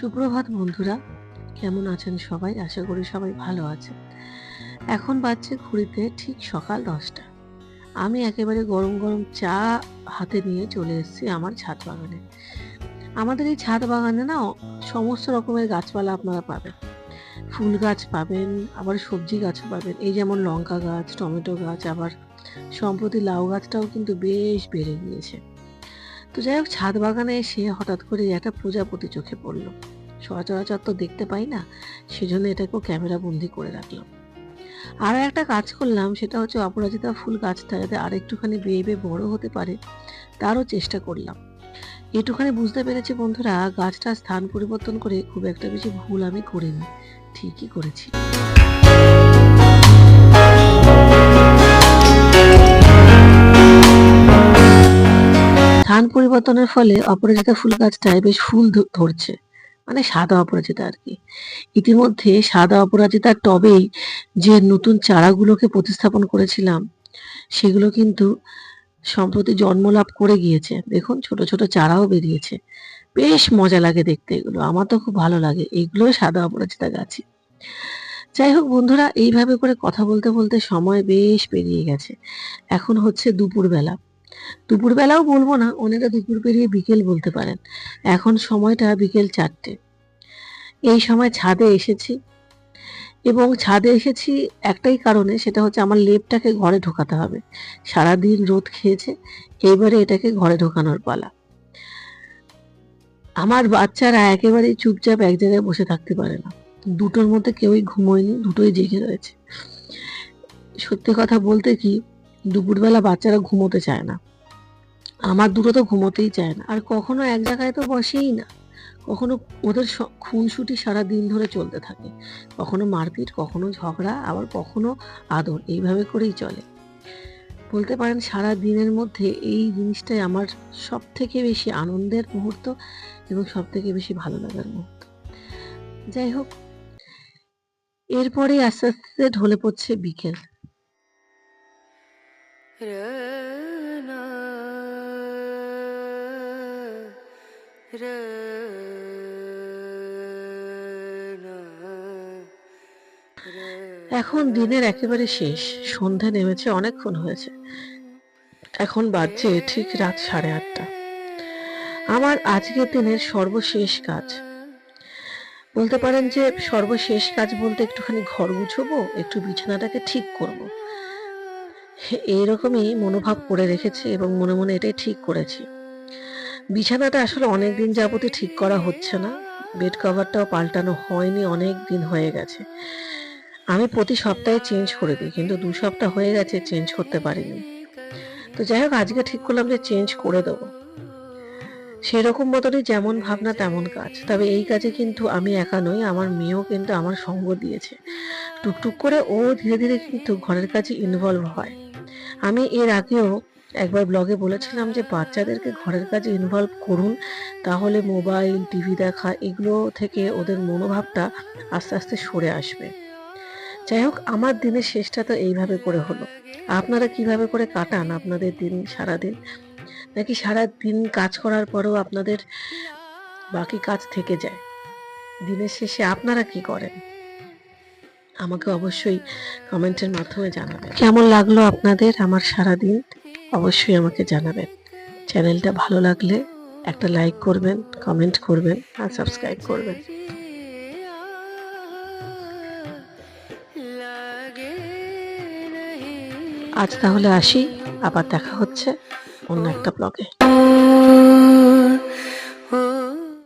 সুপ্রভাত বন্ধুরা, কেমন আছেন সবাই? আশা করি সবাই ভালো আছেন। এখন বাজছে ঘুরিতে ঠিক সকাল দশটা। আমি একেবারে গরম গরম চা হাতে নিয়ে চলে এসেছি আমার ছাদ বাগানে। আমাদের এই ছাদ বাগানে না, সমস্ত রকমের গাছপালা আপনারা পাবেন। ফুল গাছ পাবেন, আবার সবজি গাছও পাবেন। এই যেমন লঙ্কা গাছ, টমেটো গাছ, আবার সম্প্রতি লাউ গাছটাও কিন্তু বেশ বেড়ে গিয়েছে। তো যাই হোক, ছাদ বাগানে এসে হঠাৎ করে একটা প্রজাপতি চোখে পড়ল। সচরাচর তো দেখতে পাই না, সেজন্য এটাকেও ক্যামেরা বন্দি করে রাখলাম। আরও একটা কাজ করলাম, সেটা হচ্ছে অপরাজিতা ফুল গাছটা যাতে আর একটুখানি বেয়ে বেয়ে বড় হতে পারে, তারও চেষ্টা করলাম। এটুখানি বুঝতে পেরেছি বন্ধুরা, গাছটা স্থান পরিবর্তন করে খুব একটা বেশি ভুল আমি করিনি, ঠিকই করেছি। স্থান পরিবর্তনের ফলে অপরাজিতা ফুল গাছটায় বেশ ফুল ধরছে। মানে সাদা অপরাজিতা আর কি। ইতিমধ্যে সাদা অপরাজিতার টবেই যে নতুন চারাগুলোকে প্রতিস্থাপন করেছিলাম, সেগুলো কিন্তু সম্প্রতি জন্ম লাভ করে গিয়েছে। দেখুন, ছোট ছোট চারাও বেরিয়েছে। বেশ মজা লাগে দেখতে এগুলো। আমার তো খুব ভালো লাগে। এইগুলো সাদা অপরাজিতা গাছই। যাই হোক বন্ধুরা, এইভাবে করে কথা বলতে বলতে সময় বেশ পেরিয়ে গেছে। এখন হচ্ছে দুপুরবেলা। দুপুরবেলাও বলব না অনেকে দুপুর পেরিয়ে বিকেল বলতে পারেন। এখন সময়টা বিকেল চারটে। এই সময় ছাদে এসেছি। এবং ছাদে এসেছি একটাই কারণে, সেটা হচ্ছে আমার লেপটাকে ঘরে ঢোকাতে হবে। সারাদিন রোদ খেয়েছে, এইবারে এটাকে ঘরে ঢোকানোর পালা। আমার বাচ্চারা একেবারেই চুপচাপ এক জায়গায় বসে থাকতে পারে না। দুটোর মধ্যে কেউই ঘুমোয়নি, দুটোই জেগে রয়েছে। সত্যি কথা বলতে কি, দুপুরবেলা বাচ্চারা ঘুমোতে চায় না। আমার দুটো তো ঘুমোতেই চায় না। আর কখনো এক জায়গায় তো বসেই না। কখনো ওদের খুনসুটি সারা দিন ধরে চলতে থাকে। কখনো মারপিট, কখনো ঝগড়া, আবার কখনো আদর। এইভাবে করেই চলে। বলতে পারেন সারা দিনের মধ্যে এই জিনিসটাই আমার সব থেকে বেশি আনন্দের মুহূর্ত এবং সব থেকে বেশি ভালো লাগার মুহূর্ত। যাই হোক এরপরে আস্তে আস্তে ঢলে পড়ছে বিকেল। এখন দিনের একেবারে শেষ সন্ধে নেমেছে, অনেকক্ষণ হয়েছে। এখন বাজছে ঠিক রাত সাড়ে আটটা। আমার আজকের দিনের সর্বশেষ কাজ। বলতে পারেন যে সর্বশেষ কাজ বলতে একটুখানি ঘর গুছবো, একটু বিছানাটাকে ঠিক করব। এইরকমই মনোভাব করে রেখেছি এবং মনে মনে এটাই ঠিক করেছি। বিছানাটা আসলে অনেক দিন যাবতই ঠিক করা হচ্ছে না। বেড কভারটাও পাল্টানো হয়নি অনেক দিন হয়ে গেছে। আমি প্রতি সপ্তাহে চেঞ্জ করে দিই, কিন্তু দু সপ্তাহ হয়ে গেছে চেঞ্জ করতে পারিনি। তো যাই হোক, আজকে ঠিক করলাম যে চেঞ্জ করে দেবো। সেরকম মতনই যেমন ভাবনা তেমন কাজ। তবে এই কাজে কিন্তু আমি একা নই, আমার মেয়েও কিন্তু আমার সঙ্গ দিয়েছে। টুকটুক করে ও ধীরে ধীরে কিন্তু ঘরের কাজে ইনভলভ হয়। আমি এর আগেও একবার ব্লগে বলেছিলাম যে, বাচ্চাদেরকে ঘরের কাজে ইনভলভ করুন, তাহলে মোবাইল টিভি দেখা, এগুলো থেকে ওদের মনোভাবটা আস্তে আস্তে সরে আসবে। যাই হোক, আমার দিনের শেষটা তো এইভাবে করে হলো। আপনারা কীভাবে করে কাটান আপনাদের দিন সারা দিন নাকি সারা দিন কাজ করার পরেও আপনাদের বাকি কাজ থেকে যায়? দিনের শেষে আপনারা কি করেন? আমাকে অবশ্যই কমেন্টের মাধ্যমে জানাবেন। কেমন লাগল আপনাদের আমার সারা দিন অবশ্যই আমাকে জানাবেন। চ্যানেলটা ভালো লাগলে একটা লাইক করবেন কমেন্ট করবেন, আর সাবস্ক্রাইব করবেন। আজ তাহলে আসি, আবার দেখা হচ্ছে অন্য একটা ব্লগে